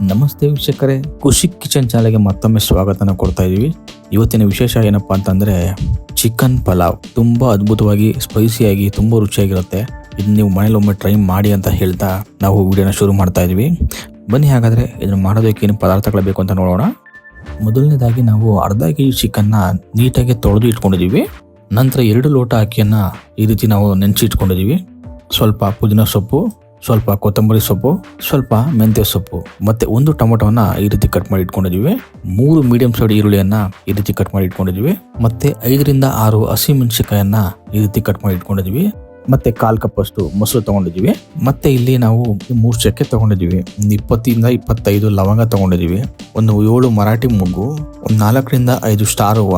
ನಮಸ್ತೆ ವೀಕ್ಷಕರೇ. ಖುಷಿ ಕಿಚನ್ ಚಾನಲ್ಗೆ ಮತ್ತೊಮ್ಮೆ ಸ್ವಾಗತನ ಕೊಡ್ತಾ ಇದೀವಿ ಇವತ್ತಿನ ವಿಶೇಷ ಏನಪ್ಪ ಅಂತಂದರೆ, ಚಿಕನ್ ಪಲಾವ್. ತುಂಬಾ ಅದ್ಭುತವಾಗಿ, ಸ್ಪೈಸಿಯಾಗಿ, ತುಂಬಾ ರುಚಿಯಾಗಿರುತ್ತೆ. ಇದು ನೀವು ಮನೇಲಿ ಒಮ್ಮೆ ಟ್ರೈ ಮಾಡಿ ಅಂತ ಹೇಳ್ತಾ ನಾವು ವಿಡಿಯೋನ ಶುರು ಮಾಡ್ತಾ ಇದೀವಿ ಬನ್ನಿ ಹಾಗಾದ್ರೆ, ಇದನ್ನು ಮಾಡೋದಕ್ಕೆ ಏನು ಪದಾರ್ಥಗಳು ಬೇಕು ಅಂತ ನೋಡೋಣ. ಮೊದಲನೇದಾಗಿ ನಾವು ಅರ್ಧ ಕೆ ಜಿ ಚಿಕನ್ನ ನೀಟಾಗಿ ತೊಳೆದು ಇಟ್ಕೊಂಡಿದ್ದೀವಿ. ನಂತರ ಎರಡು ಲೋಟ ಅಕ್ಕಿಯನ್ನು ಈ ರೀತಿ ನಾವು ನೆನೆಸಿ ಇಟ್ಕೊಂಡಿದ್ದೀವಿ ಸ್ವಲ್ಪ ಪುದೀನ ಸೊಪ್ಪು ಸ್ವಲ್ಪ ಕೊತ್ತಂಬರಿ ಸೊಪ್ಪು, ಸ್ವಲ್ಪ ಮೆಂತ್ಯ ಸೊಪ್ಪು, ಮತ್ತೆ ಒಂದು ಟೊಮೊಟೊವನ್ನ ಈ ರೀತಿ ಕಟ್ ಮಾಡಿ ಇಟ್ಕೊಂಡಿದೀವಿ ಮೂರು ಮೀಡಿಯಂ ಸೈಡ್ ಈರುಳ್ಳಿಯನ್ನ ಈ ರೀತಿ ಕಟ್ ಮಾಡಿ ಇಟ್ಕೊಂಡಿದೀವಿ ಮತ್ತೆ ಐದರಿಂದ ಆರು ಹಸಿ ಮೆಣಸಿಕಾಯನ್ನ ಈ ರೀತಿ ಕಟ್ ಮಾಡಿ ಇಟ್ಕೊಂಡಿದೀವಿ ಮತ್ತೆ ಕಾಲ್ ಕಪ್ ಅಷ್ಟು ಮೊಸರು ತಗೊಂಡಿದೀವಿ ಮತ್ತೆ ಇಲ್ಲಿ ನಾವು ಮೂರು ಚಕ್ಕೆ ತಗೊಂಡಿದೀವಿ ಒಂದು ಇಪ್ಪತ್ತಿಂದ ಇಪ್ಪತ್ತೈದು ಲವಂಗ ತಗೊಂಡಿದೀವಿ ಒಂದು ಏಳು ಮರಾಠಿ ಮುಗ್ಗು, ಒಂದು ನಾಲ್ಕರಿಂದ ಐದು ಸ್ಟಾರ್ ಹೂವ,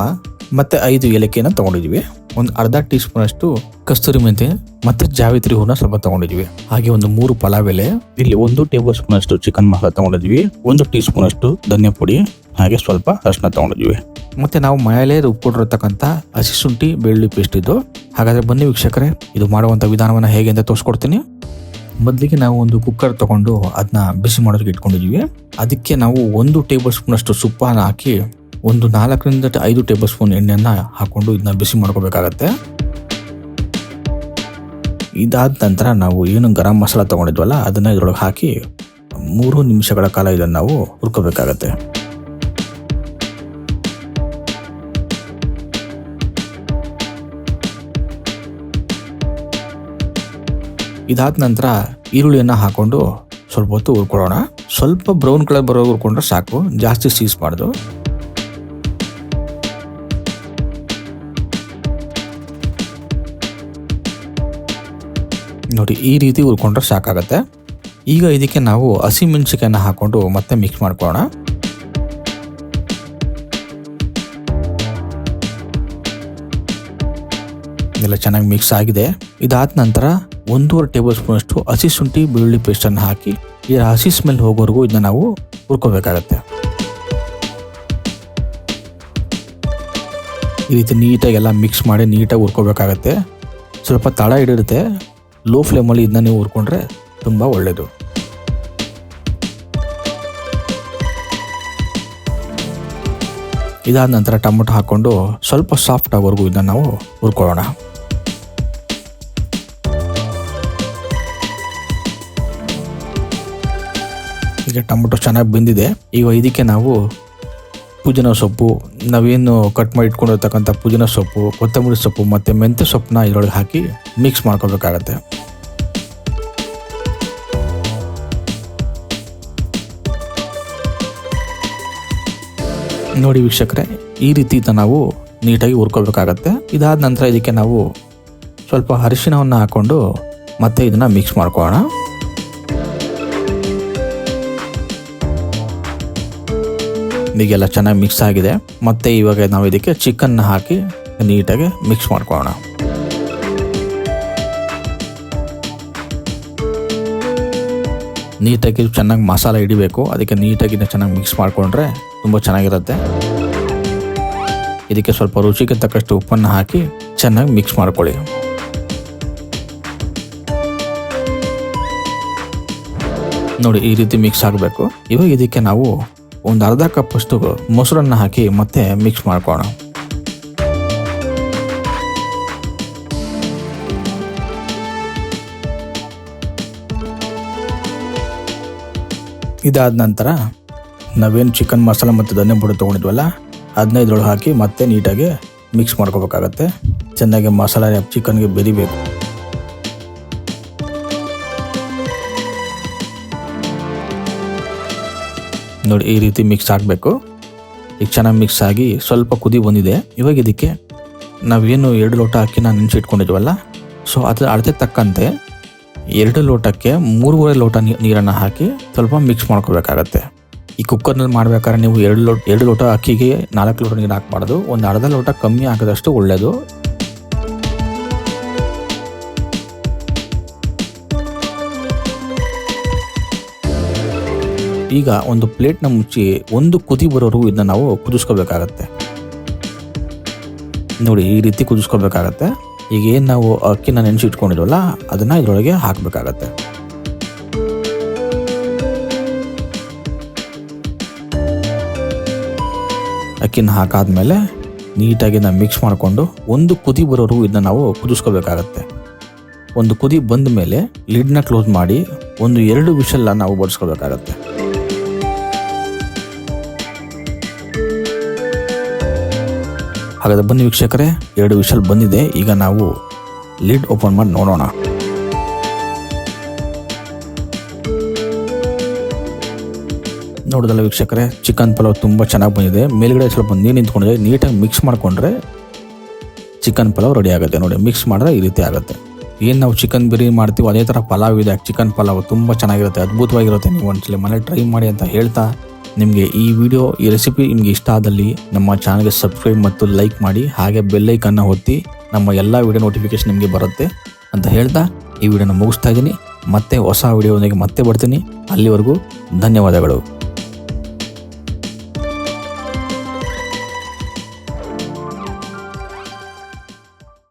ಮತ್ತೆ ಐದು ಏಲಕ್ಕಿಯನ್ನು ತಗೊಂಡಿದೀವಿ ಒಂದು ಅರ್ಧ ಟೀ ಸ್ಪೂನ್ ಅಷ್ಟು ಕಸ್ತೂರಿ ಮೆಂತೆ ಮತ್ತೆ ಜಾವಿತ್ರಿ ಹೂನ ಸ್ವಲ್ಪ ತಗೊಂಡಿದ್ವಿ. ಹಾಗೆ ಒಂದು ಮೂರು ಪಲಾವ್ ಎಲೆ, ಇಲ್ಲಿ ಒಂದು ಟೇಬಲ್ ಸ್ಪೂನ್ ಅಷ್ಟು ಚಿಕನ್ ಮಸಾಲ ತಗೊಂಡಿದ್ವಿ. ಒಂದು ಟೀ ಸ್ಪೂನ್ ಅಷ್ಟು ಧನಿಯಾ ಪುಡಿ, ಹಾಗೆ ಸ್ವಲ್ಪ ಅರಿಶಿನ ತಗೊಂಡಿದ್ವಿ. ಮತ್ತೆ ನಾವು ಮನೆಯಲ್ಲೇ ರುಬ್ಬಿಟ್ಟಿರ್ತಕ್ಕಂಥ ಹಸಿ ಶುಂಠಿ, ಬೆಳ್ಳುಳ್ಳಿ ಪೇಸ್ಟ್ ಇದು. ಹಾಗಾದ್ರೆ ಬನ್ನಿ ವೀಕ್ಷಕರೇ, ಇದು ಮಾಡುವಂತ ವಿಧಾನವನ್ನ ಹೇಗೆ ಅಂತ ತೋರಿಸ್ಕೊಡ್ತೀನಿ. ಮೊದಲಿಗೆ ನಾವು ಒಂದು ಕುಕ್ಕರ್ ತಗೊಂಡು ಅದನ್ನ ಬಿಸಿ ಮಾಡೋದಕ್ಕೆ ಇಟ್ಕೊಂಡಿದ್ವಿ. ಅದಕ್ಕೆ ನಾವು ಒಂದು ಟೇಬಲ್ ಸ್ಪೂನ್ ಅಷ್ಟು ಹಾಕಿ ಒಂದು ನಾಲ್ಕರಿಂದ ಐದು ಟೇಬಲ್ ಸ್ಪೂನ್ ಎಣ್ಣೆಯನ್ನು ಹಾಕ್ಕೊಂಡು ಇದನ್ನ ಬಿಸಿ ಮಾಡ್ಕೋಬೇಕಾಗತ್ತೆ. ಇದಾದ ನಂತರ ನಾವು ಏನು ಗರಂ ಮಸಾಲ ತೊಗೊಂಡಿದ್ವಲ್ಲ, ಅದನ್ನ ಇದರೊಳಗೆ ಹಾಕಿ ಮೂರು ನಿಮಿಷಗಳ ಕಾಲ ಇದನ್ನು ನಾವು ಹುರ್ಕೋಬೇಕಾಗತ್ತೆ. ಇದಾದ ನಂತರ ಈರುಳ್ಳಿಯನ್ನು ಹಾಕ್ಕೊಂಡು ಸ್ವಲ್ಪ ಹೊತ್ತು ಹುರ್ಕೊಳ್ಳೋಣ. ಸ್ವಲ್ಪ ಬ್ರೌನ್ ಕಲರ್ ಬರೋ ಹುರ್ಕೊಂಡ್ರೆ ಸಾಕು, ಜಾಸ್ತಿ ಸೀಸ್ ಸೀಸ್ಬಾರ್ದು ನೋಡಿ, ಈ ರೀತಿ ಹುರ್ಕೊಂಡ್ರೆ ಸಾಕಾಗತ್ತೆ. ಈಗ ಇದಕ್ಕೆ ನಾವು ಹಸಿ ಮೆಣಸಿಕಾಯನ್ನ ಹಾಕೊಂಡು ಮತ್ತೆ ಮಿಕ್ಸ್ ಮಾಡ್ಕೊಳ್ಳೋಣ. ಇದೆಲ್ಲ ಚೆನ್ನಾಗಿ ಮಿಕ್ಸ್ ಆಗಿದೆ. ಇದಾದ ನಂತರ ಒಂದೂವರೆ ಟೇಬಲ್ ಸ್ಪೂನ್ ಅಷ್ಟು ಹಸಿ ಶುಂಠಿ ಬೆಳ್ಳುಳ್ಳಿ ಪೇಸ್ಟನ್ನು ಹಾಕಿ ಇದರ ಹಸಿ ಸ್ಮೆಲ್ ಹೋಗೋವರೆಗೂ ಇದನ್ನ ನಾವು ಹುರ್ಕೋಬೇಕಾಗತ್ತೆ. ಈ ರೀತಿ ನೀಟಾಗಿ ಎಲ್ಲ ಮಿಕ್ಸ್ ಮಾಡಿ ನೀಟಾಗಿ ಹುರ್ಕೋಬೇಕಾಗತ್ತೆ. ಸ್ವಲ್ಪ ತಳ ಹಿಡಿರುತ್ತೆ ಲೋ ಫ್ಲೇಮಲ್ಲಿ ಇದನ್ನ ನೀವು ಹುರ್ಕೊಂಡ್ರೆ ತುಂಬ ಒಳ್ಳೆಯದು ಇದಾದ ನಂತರ ಟೊಮೊಟೊ ಹಾಕ್ಕೊಂಡು ಸ್ವಲ್ಪ ಸಾಫ್ಟ್ ಆಗೋವರೆಗೂ ಇದನ್ನ ನಾವು ಹುರ್ಕೊಳ್ಳೋಣ. ಈಗ ಟೊಮೊಟೊ ಚೆನ್ನಾಗಿ ಬೆಂದಿದೆ. ಈಗ ಇದಕ್ಕೆ ನಾವು ಪುದೀನ ಸೊಪ್ಪು, ನಾವೇನು ಕಟ್ ಮಾಡಿ ಇಟ್ಕೊಂಡಿರ್ತಕ್ಕಂಥ ಪುದೀನ ಸೊಪ್ಪು, ಕೊತ್ತಂಬರಿ ಸೊಪ್ಪು ಮತ್ತು ಮೆಂತ್ಯ ಸೊಪ್ಪನ್ನ ಇದರೊಳಗೆ ಹಾಕಿ ಮಿಕ್ಸ್ ಮಾಡ್ಕೋಬೇಕಾಗತ್ತೆ. ನೋಡಿ ವೀಕ್ಷಕರೇ, ಈ ರೀತಿ ನಾವು ನೀಟಾಗಿ ಹುರ್ಕೋಬೇಕಾಗತ್ತೆ. ಇದಾದ ನಂತರ ಇದಕ್ಕೆ ನಾವು ಸ್ವಲ್ಪ ಅರಿಶಿಣವನ್ನು ಹಾಕ್ಕೊಂಡು ಮತ್ತೆ ಇದನ್ನು ಮಿಕ್ಸ್ ಮಾಡ್ಕೊಳ್ಳೋಣ. ಈಗೆಲ್ಲ ಚೆನ್ನಾಗಿ ಮಿಕ್ಸ್ ಆಗಿದೆ. ಮತ್ತೆ ಇವಾಗ ನಾವು ಇದಕ್ಕೆ ಚಿಕನ್ನ ಹಾಕಿ ನೀಟಾಗಿ ಮಿಕ್ಸ್ ಮಾಡ್ಕೊಳ್ಳೋಣ. ನೀಟಾಗಿ ಚೆನ್ನಾಗಿ ಮಸಾಲ ಹಿಡಿಬೇಕು. ಅದಕ್ಕೆ ನೀಟಾಗಿ ಚೆನ್ನಾಗಿ ಮಿಕ್ಸ್ ಮಾಡಿಕೊಂಡ್ರೆ ತುಂಬ ಚೆನ್ನಾಗಿರುತ್ತೆ. ಇದಕ್ಕೆ ಸ್ವಲ್ಪ ರುಚಿಗೆ ತಕ್ಕಷ್ಟು ಉಪ್ಪನ್ನು ಹಾಕಿ ಚೆನ್ನಾಗಿ ಮಿಕ್ಸ್ ಮಾಡ್ಕೊಳ್ಳಿ. ನೋಡಿ ಈ ರೀತಿ ಮಿಕ್ಸ್ ಆಗಬೇಕು. ಇವಾಗ ಇದಕ್ಕೆ ನಾವು ಒಂದು ಅರ್ಧ ಕಪ್ ಅಷ್ಟು ಮೊಸರನ್ನ ಹಾಕಿ ಮತ್ತೆ ಮಿಕ್ಸ್ ಮಾಡ್ಕೋಣ ಇದಾದ ನಂತರ ನಾವೇನು ಚಿಕನ್ ಮಸಾಲ ಮತ್ತು ಧನ್ಯ ಪುಡಿ ತೊಗೊಂಡಿದ್ವಲ್ಲ ಅದನ್ನ ಇದ್ರೊಳಗೆ ಹಾಕಿ ಮತ್ತೆ ನೀಟಾಗಿ ಮಿಕ್ಸ್ ಮಾಡ್ಕೋಬೇಕಾಗತ್ತೆ. ಚೆನ್ನಾಗಿ ಮಸಾಲೆ ಚಿಕನ್ಗೆ ಬೆರಿಬೇಕು. ನೋಡಿ ಈ ರೀತಿ ಮಿಕ್ಸ್ ಆಗಬೇಕು ಈಗ ಚೆನ್ನಾಗಿ ಮಿಕ್ಸ್ ಆಗಿ ಸ್ವಲ್ಪ ಕುದಿ ಬಂದಿದೆ. ಇವಾಗ ಇದಕ್ಕೆ ನಾವೇನು ಎರಡು ಲೋಟ ಅಕ್ಕಿನ ನೆನೆಸಿಟ್ಕೊಂಡಿದ್ವಲ್ಲ ಸೊ ಅದರ ಅಳತೆ ತಕ್ಕಂತೆ ಎರಡು ಲೋಟಕ್ಕೆ ಮೂರುವರೆ ಲೋಟ ನೀರನ್ನು ಹಾಕಿ ಸ್ವಲ್ಪ ಮಿಕ್ಸ್ ಮಾಡ್ಕೋಬೇಕಾಗತ್ತೆ. ಈ ಕುಕ್ಕರ್ನಲ್ಲಿ ಮಾಡಬೇಕಾದ್ರೆ ನೀವು ಎರಡು ಲೋಟ ಎರಡು ಲೋಟ ಅಕ್ಕಿಗೆ ನಾಲ್ಕು ಲೋಟ ನೀರು ಹಾಕಬಾರ್ದು. ಒಂದು ಅರ್ಧ ಲೋಟ ಕಮ್ಮಿ ಹಾಕಿದಷ್ಟು ಒಳ್ಳೆಯದು ಈಗ ಒಂದು ಪ್ಲೇಟ್ನ ಮುಚ್ಚಿ ಒಂದು ಕುದಿ ಬರೋರು ಇದನ್ನ ನಾವು ಕುದಿಸ್ಕೋಬೇಕಾಗತ್ತೆ. ನೋಡಿ ಈ ರೀತಿ ಕುದಿಸ್ಕೋಬೇಕಾಗತ್ತೆ. ಈಗ ಏನು ನಾವು ಅಕ್ಕಿನ ನೆನೆಸಿ ನೆನೆಸಿಟ್ಕೊಂಡಿರೋಲ್ಲ, ಅದನ್ನು ಇದರೊಳಗೆ ಹಾಕಬೇಕಾಗತ್ತೆ. ಅಕ್ಕಿನ ಹಾಕಾದ್ಮೇಲೆ ನೀಟಾಗಿ ನಾವು ಮಿಕ್ಸ್ ಮಾಡಿಕೊಂಡು ಒಂದು ಕುದಿ ಬರೋರು ಇದನ್ನ ನಾವು ಕುದಿಸ್ಕೋಬೇಕಾಗತ್ತೆ. ಒಂದು ಕುದಿ ಬಂದ ಮೇಲೆ ಲಿಡ್ನ ಕ್ಲೋಸ್ ಮಾಡಿ ಒಂದು ಎರಡು ವಿಷಲ್ಲ ನಾವು ಬಡಿಸ್ಕೋಬೇಕಾಗತ್ತೆ. ಹಾಗಾದ್ರೆ ಬನ್ನಿ ವೀಕ್ಷಕರೇ, ಎರಡು ವಿಷಲ್ ಬಂದಿದೆ. ಈಗ ನಾವು ಲಿಡ್ ಓಪನ್ ಮಾಡಿ ನೋಡೋಣ. ನೋಡಿದಲ್ಲ ವೀಕ್ಷಕರೇ, ಚಿಕನ್ ಪಲಾವ್ ತುಂಬ ಚೆನ್ನಾಗಿ ಬಂದಿದೆ. ಮೇಲ್ಗಡೆ ಸ್ವಲ್ಪ ನೀರು ನಿಂತ್ಕೊಂಡಿದೆ. ನೀಟಾಗಿ ಮಿಕ್ಸ್ ಮಾಡಿಕೊಂಡ್ರೆ ಚಿಕನ್ ಪಲಾವ್ ರೆಡಿ ಆಗುತ್ತೆ. ನೋಡಿ, ಮಿಕ್ಸ್ ಮಾಡಿದ್ರೆ ಈ ರೀತಿ ಆಗುತ್ತೆ. ಏನು ನಾವು ಚಿಕನ್ ಬಿರಿಯಾನಿ ಮಾಡ್ತೀವಿ, ಅದೇ ಥರ ಪಲಾವ್ ಇದೆ. ಚಿಕನ್ ಪಲಾವ್ ತುಂಬ ಚೆನ್ನಾಗಿರುತ್ತೆ, ಅದ್ಭುತವಾಗಿರುತ್ತೆ. ನೀವು ಒಂದ್ಸಲ ಮನೆ ಟ್ರೈ ಮಾಡಿ ಅಂತ ಹೇಳ್ತಾ ನಿಮಗೆ ಈ ವಿಡಿಯೋ ಈ ರೆಸಿಪಿ ನಿಮಗೆ ಇಷ್ಟ ಆದಲ್ಲಿ ನಮ್ಮ ಚಾನಲ್ಗೆ ಸಬ್ಸ್ಕ್ರೈಬ್ ಮತ್ತು ಲೈಕ್ ಮಾಡಿ, ಹಾಗೆ ಬೆಲ್ಲೈಕನ್ನು ಒತ್ತಿ ನಮ್ಮ ಎಲ್ಲ ವಿಡಿಯೋ ನೋಟಿಫಿಕೇಶನ್ ನಿಮಗೆ ಬರುತ್ತೆ ಅಂತ ಹೇಳ್ತಾ ಈ ವಿಡಿಯೋನ ಮುಗಿಸ್ತಾ ಇದ್ದೀನಿ. ಮತ್ತೆ ಹೊಸ ವಿಡಿಯೋನಿಗೆ ಮತ್ತೆ ಬರ್ತೀನಿ. ಅಲ್ಲಿವರೆಗೂ ಧನ್ಯವಾದಗಳು.